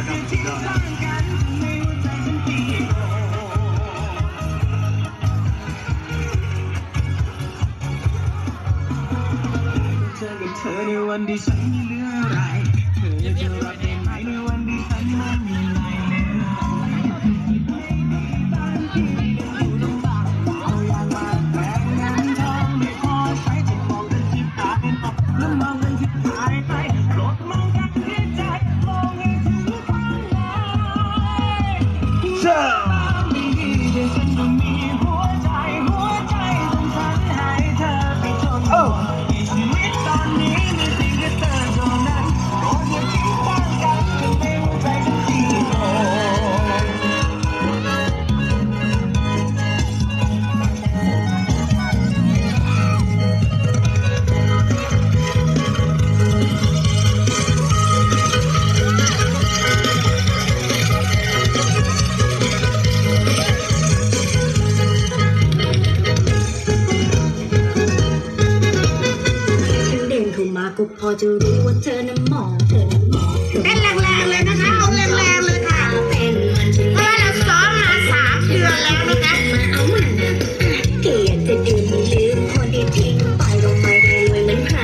นะครับสุดยอดเจอกับเธอในวันที่ฉันไม่เหลืออะไร เธอจะรับได้ไหมในวันที่ฉันไม่มี เเข้ามาก็พอจะรู้ว่าเธอนั้นมองเธอนั้นมองเธอเต้นแรงๆเลยนะคะเอาแรงๆเลยค่ะเป็นมันฉันเพราะว่าเราซ้อมมาสามเดือนแล้วนะคะมาเอามันนะแค่อยากจะดื่มลืมคนที่ทิ้งไปก็ไม่ได้รวยเหมือนใคร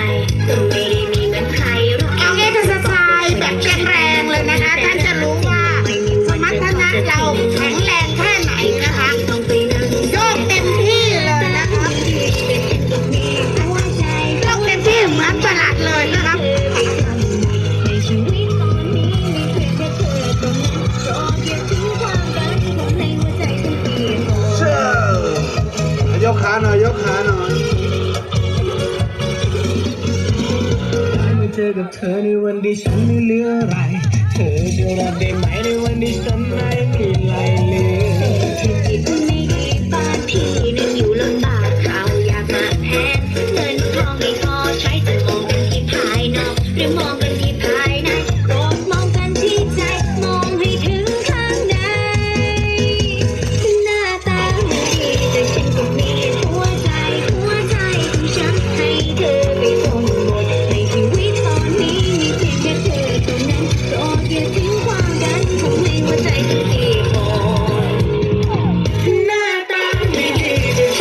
ก็ไม่ได้มีเหมือนใครหรอกเอาเอ็กซ์ไซส์แบบแรงๆเลยนะคะท่านจะรู้ว่าสมรรถนะเราแข็งแรงแค่ไหนนะคะ ขาหน่อย ยกขาหน่อยได้มาเจอกับเธอในวันที่ฉันไม่เหลืออะไร เธอจะรับได้ไหมในวันที่ฉันไม่มีอะไรเหลือ